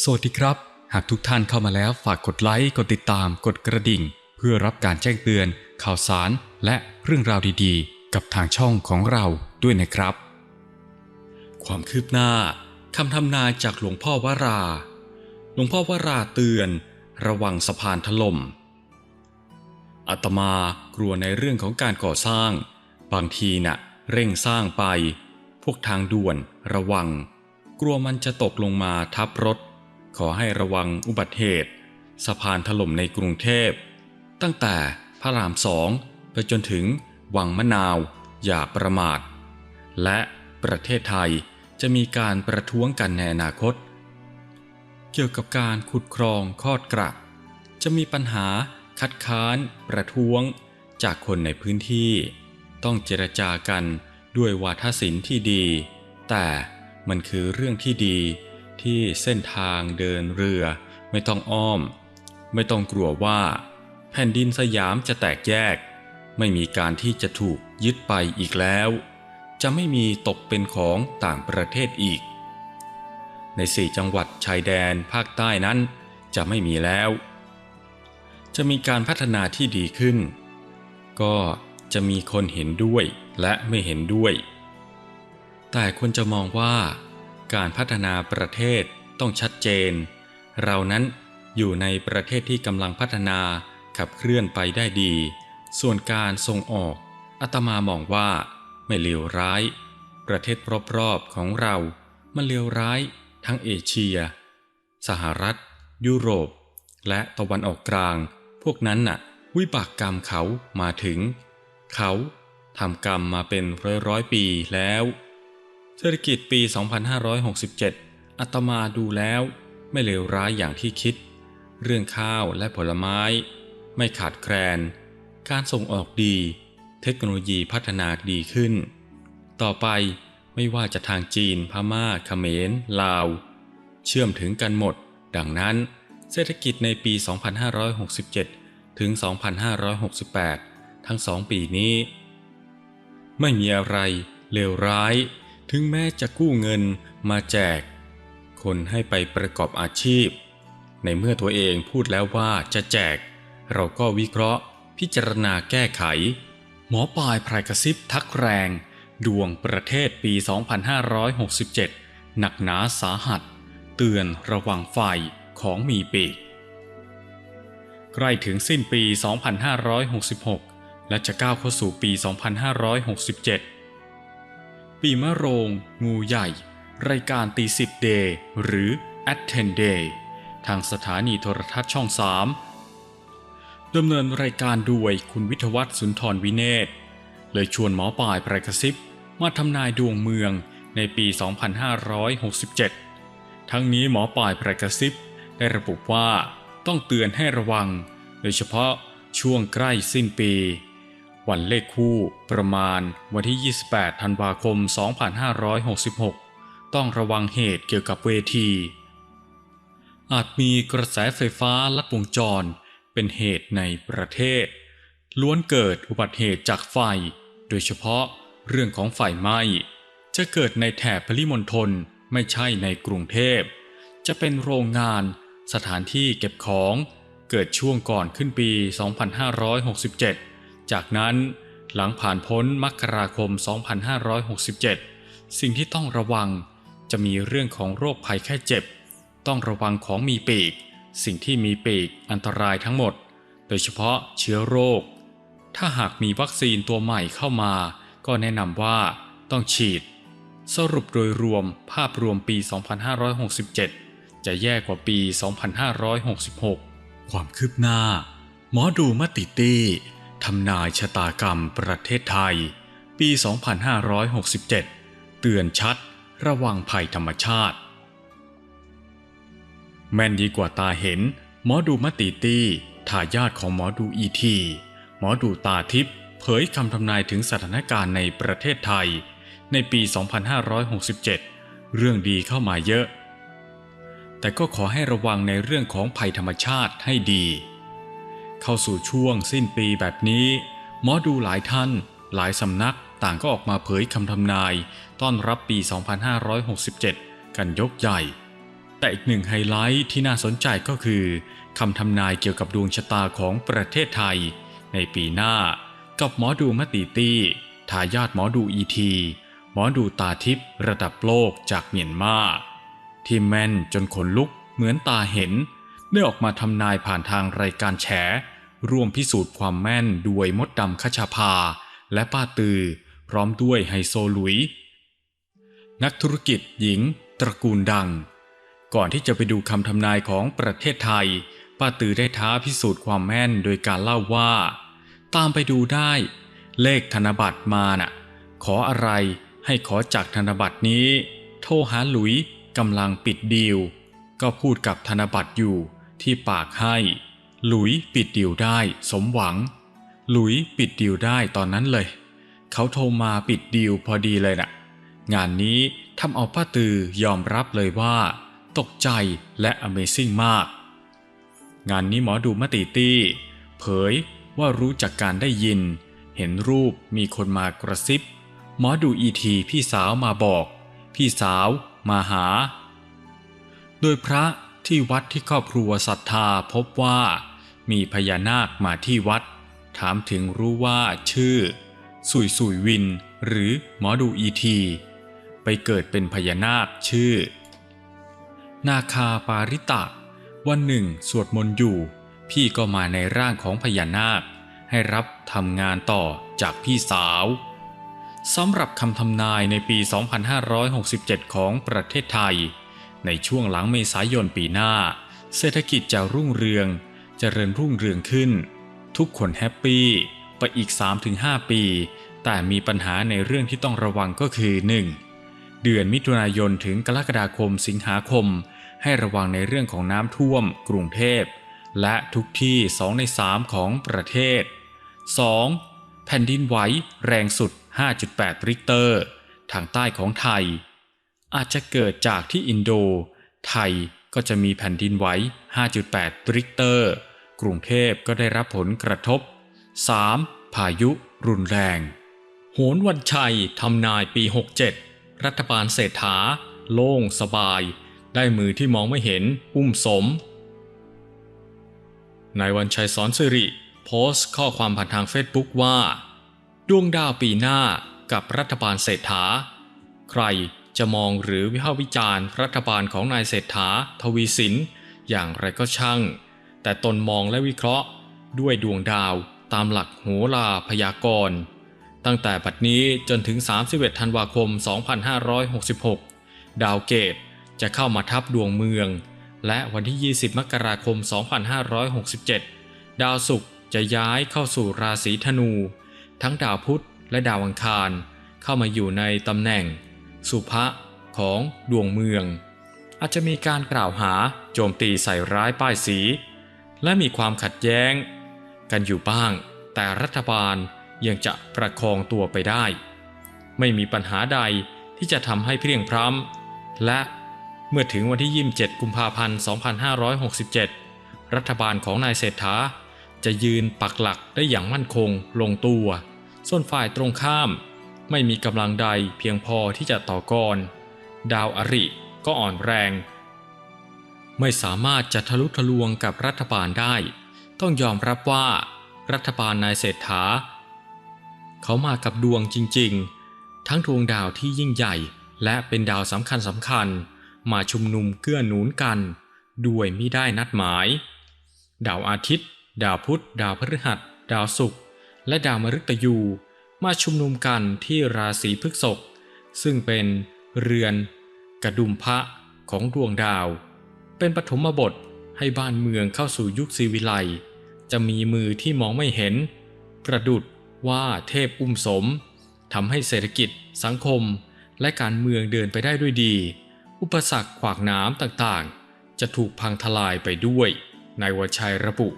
สวัสดีครับ หากทุกท่านเข้ามาแล้วฝากกดไลค์ กดติดตาม กดกระดิ่ง เพื่อรับการแจ้งเตือน ข่าวสาร และเรื่องราวดีๆ กับทางช่องของเราด้วยนะครับ ความคืบหน้าคำทำนายจากหลวงพ่อวรา หลวงพ่อวราเตือน ระวังสะพานถล่มอาตมากลัวในเรื่องของการก่อสร้าง บางทีน่ะเร่งสร้างไป พวกทางด่วนระวัง กลัวมันจะตกลงมาทับรถ ขอให้ระวังอุบัติเหตุ สะพานถล่มในกรุงเทพ ตั้งแต่พระรามสองไปจนถึงวังมะนาว อย่าประมาท และประเทศไทยจะมีการประท้วงกันในอนาคต เกี่ยวกับการขุดครองคอดกระจะมีปัญหาคัดค้านประท้วงจากคนในพื้นที่ ต้องเจรจากันด้วยวาทศิลป์ที่ดี แต่มันคือเรื่องที่ดี ที่เส้นทางเดินเรือไม่ต้องอ้อม ไม่ต้องกลัวว่า แผ่นดินสยามจะแตกแยก ไม่มีการที่จะถูกยึดไปอีกแล้ว จะไม่มีตกเป็นของต่างประเทศอีก ในสี่จังหวัดชายแดนภาคใต้นั้นจะไม่มีแล้ว จะมีการพัฒนาที่ดีขึ้น ก็จะมีคนเห็นด้วยและไม่เห็นด้วย แต่คนจะมองว่า การพัฒนาประเทศต้องชัดเจน เรานั้นอยู่ในประเทศที่กำลังพัฒนาขับเคลื่อนไปได้ดี ส่วนการส่งออกอาตมามองว่าไม่เลวร้าย ประเทศรอบๆของเรา มันเลวร้ายทั้งเอเชีย สหรัฐ ยุโรป และตะวันออกกลาง พวกนั้นน่ะ วิบากกรรมเขามาถึง เขาทำกรรมมาเป็นร้อยร้อยๆปีแล้ว เศรษฐกิจปี 2567 อัตมาดูแล้วไม่เลวร้ายอย่างที่คิด เรื่องข้าวและผลไม้ ไม่ขาดแคลน การส่งออกดี เทคโนโลยีพัฒนาดีขึ้น ต่อไปไม่ว่าจะทางจีน พม่าเขมร ลาว เชื่อมถึงกันหมด ดังนั้น เศรษฐกิจในปี 2567 ถึง 2568 ทั้งสองปีนี้ ไม่มีอะไรเลวร้าย ถึงแม้จะกู้เงินมาแจก คนให้ไปประกอบอาชีพ ในเมื่อตัวเองพูดแล้วว่าจะแจก เราก็วิเคราะห์ พิจารณาแก้ไข หมอปลายพรายกระซิบทักแรง ดวงประเทศปี 2567 หนักหนาสาหัส เตือนระวังไฟของมีปีกใกล้ถึงสิ้นปี 2566 และจะก้าวเข้าสู่ปี 2567 ปีมะโรง งูใหญ่ รายการตีสิบเดย์หรือ a t t e n Day ทางสถานีโทรทัศน์ช่อง 3ดำเนินรายการด้วยคุณวิทวัฒน์สุนทรวิเนศ เลยชวนหมอปลายไพรกระซิบมาทำนายดวงเมืองในปี 2567 ทั้งนี้หมอปลายไพรกระซิบได้ระบุว่าต้องเตือนให้ระวัง โดยเฉพาะช่วงใกล้สิ้นปี วันเลขคู่ประมาณวันที่ 28 ธันวาคม 2566 ต้องระวังเหตุเกี่ยวกับเวที อาจมีกระแสไฟฟ้าลัดวงจรเป็นเหตุในประเทศ ล้วนเกิดอุบัติเหตุจากไฟ โดยเฉพาะเรื่องของไฟไหม้ จะเกิดในแถบปริมณฑลไม่ใช่ในกรุงเทพ จะเป็นโรงงานสถานที่เก็บของเกิดช่วงก่อนขึ้นปี 2567 จากนั้นหลังผ่านพ้นมกราคม 2567 สิ่งที่ต้องระวังจะมีเรื่องของโรคภัยแค่เจ็บ ต้องระวังของมีปีก สิ่งที่มีปีกอันตรายทั้งหมด โดยเฉพาะเชื้อโรค ถ้าหากมีวัคซีนตัวใหม่เข้ามา ก็แนะนำว่าต้องฉีด สรุปโดยรวมภาพรวมปี 2567 จะแย่กว่าปี 2566 ความคืบหน้า หมอดูมติตี้ ทำนายชะตากรรมประเทศไทย ปี 2567 เตือนชัด ระวังภัยธรรมชาติ แม่นดีกว่าตาเห็น หมอดูมติตีทายาทของหมอดูอีที หมอดูตาทิพย์เผยคำทำนายถึงสถานการณ์ในประเทศไทย ในปี 2567 เรื่องดีเข้ามาเยอะ แต่ก็ขอให้ระวังในเรื่องของภัยธรรมชาติให้ดี เข้าสู่ช่วงสิ้นปีแบบนี้ หมอดูหลายท่าน หลายสำนักต่างก็ออกมาเผยคำทำนาย ต้อนรับปี 2567 กันยกใหญ่ แต่อีกหนึ่งไฮไลท์ที่น่าสนใจก็คือคำทำนายเกี่ยวกับดวงชะตาของประเทศไทย ในปีหน้า กับหมอดูมติตี้ทายาทหมอดูอีทีหมอดูตาทิพย์ระดับโลกจากเมียนมาที่แม่นจนขนลุกเหมือนตาเห็นได้ออกมาทำนายผ่านทางรายการแฉ ร่วมพิสูจน์ความแม่นด้วยมดดำคชาภา และป้าตือ พร้อมด้วยไฮโซลุย นักธุรกิจหญิง ตระกูลดัง ก่อนที่จะไปดูคำทำนายของประเทศไทย ป้าตือได้ท้าพิสูจน์ความแม่นโดยการเล่าว่า ตามไปดูได้ เลขธนบัตรมาน่ะ ขออะไรให้ขอจากธนบัตรนี้ โทรหาหลุยกำลังปิดดีลก็พูดกับธนบัตรอยู่ที่ปากให้ หลุยปิดดีลได้สมหวัง หลุยปิดดีลได้ตอนนั้นเลย เขาโทรมาปิดดีลพอดีเลยน่ะ งานนี้ทำเอาป้าตือยอมรับเลยว่า ตกใจและ Amazing มาก งานนี้หมอดูมติตี้ เผยว่ารู้จากการได้ยิน เห็นรูปมีคนมากระซิบ หมอดูอีทีพี่สาวมาบอก พี่สาวมาหา โดยพระที่วัดที่ครอบครัวศรัทธาพบว่า มีพญานาคมาที่วัด ถามถึงรู้ว่าชื่อ สุยสุยวิน หรือหมอดูอีที ไปเกิดเป็นพญานาคชื่อ นาคาปาริตะ วันหนึ่งสวดมนต์อยู่ พี่ก็มาในร่างของพญานาค ให้รับทำงานต่อจากพี่สาวสำหรับคำทำนายในปี 2567 ของประเทศไทย ในช่วงหลังเมษายนปีหน้า เศรษฐกิจจะรุ่งเรือง เจริญรุ่งเรืองขึ้น ทุกคนแฮปปี้ ไปอีก 3-5 ปี แต่มีปัญหาในเรื่องที่ต้องระวังก็คือ 1. เดือนมิถุนายนถึงกรกฎาคมสิงหาคม ให้ระวังในเรื่องของน้ำท่วม กรุงเทพ และทุกที่ 2 ใน 3 ของประเทศ 2. แผ่นดินไหวแรงสุด 5.8 ริกเตอร์ ทางใต้ของไทย อาจจะเกิดจากที่อินโด ไทยก็จะมีแผ่นดินไหว 5.8 ริกเตอร์ กรุงเทพก็ได้รับผลกระทบ 3. พายุรุนแรง โหนวันชัยทำนายปี 67 รัฐบาลเศรษฐา โล่งสบาย ได้มือที่มองไม่เห็น อุ้มสม นายวันชัยสอนสิริ โพสต์ข้อความผ่านทางเฟซบุ๊กว่า ดวงดาวปีหน้ากับรัฐบาลเศรษฐา ใครจะมองหรือวิพากษ์วิจารณ์ รัฐบาลของนายเศรษฐา ทวีสิน อย่างไรก็ช่าง แต่ตนมองและวิเคราะห์ด้วยดวงดาวตามหลักโหราพยากรณ์ ตั้งแต่บัดนี้จนถึง 31 ธันวาคม 2566 ดาวเกตจะเข้ามาทับดวงเมือง และวันที่ 20 มกราคม 2567 ดาวศุกร์จะย้ายเข้าสู่ราศีธนู ทั้งดาวพุธและดาวอังคาร เข้ามาอยู่ในตำแหน่ง สุภะของดวงเมือง อาจจะมีการกล่าวหาโจมตีใส่ร้ายป้ายสี และมีความขัดแย้ง กันอยู่บ้าง แต่รัฐบาลยังจะประคองตัวไปได้ ไม่มีปัญหาใดที่จะทำให้เพรียงพร้ำและเมื่อถึงวันที่ 27 กุมภาพันธ์ 2567 รัฐบาลของนายเศรษฐาจะยืนปักหลักได้อย่างมั่นคงลงตัว ส่วนฝ่ายตรงข้าม ไม่มีกำลังใดเพียงพอที่จะต่อกร ดาวอริก็อ่อนแรง ไม่สามารถจะทะลุทะลวงกับรัฐบาลได้ ต้องยอมรับว่า รัฐบาลนายเศรษฐา เขามากับดวงจริงๆ ทั้งดวงดาวที่ยิ่งใหญ่ และเป็นดาวสำคัญสำคัญมาชุมนุมเกื้อหนุนกัน ด้วยไมิได้นัดหมาย ดาวอาทิตย์ ดาวพุธ ดาวพฤหัส ดาวศุกร์และดาวมฤตยู มาชุมนุมกันที่ราศีพฤษภซึ่งเป็นเรือน กระดุมพระของดวงดาว เป็นปฐมบทให้บ้านเมืองเข้าสู่ยุคซีวิไลจะมีมือที่มองไม่เห็น ประดุดว่าเทพอุ้มสมทำให้เศรษฐกิจ สังคม และการเมืองเดินไปได้ด้วยดี อุปสรรคขวากน้ำต่างๆ จะถูกพังทลายไปด้วย นายวชัยระบุ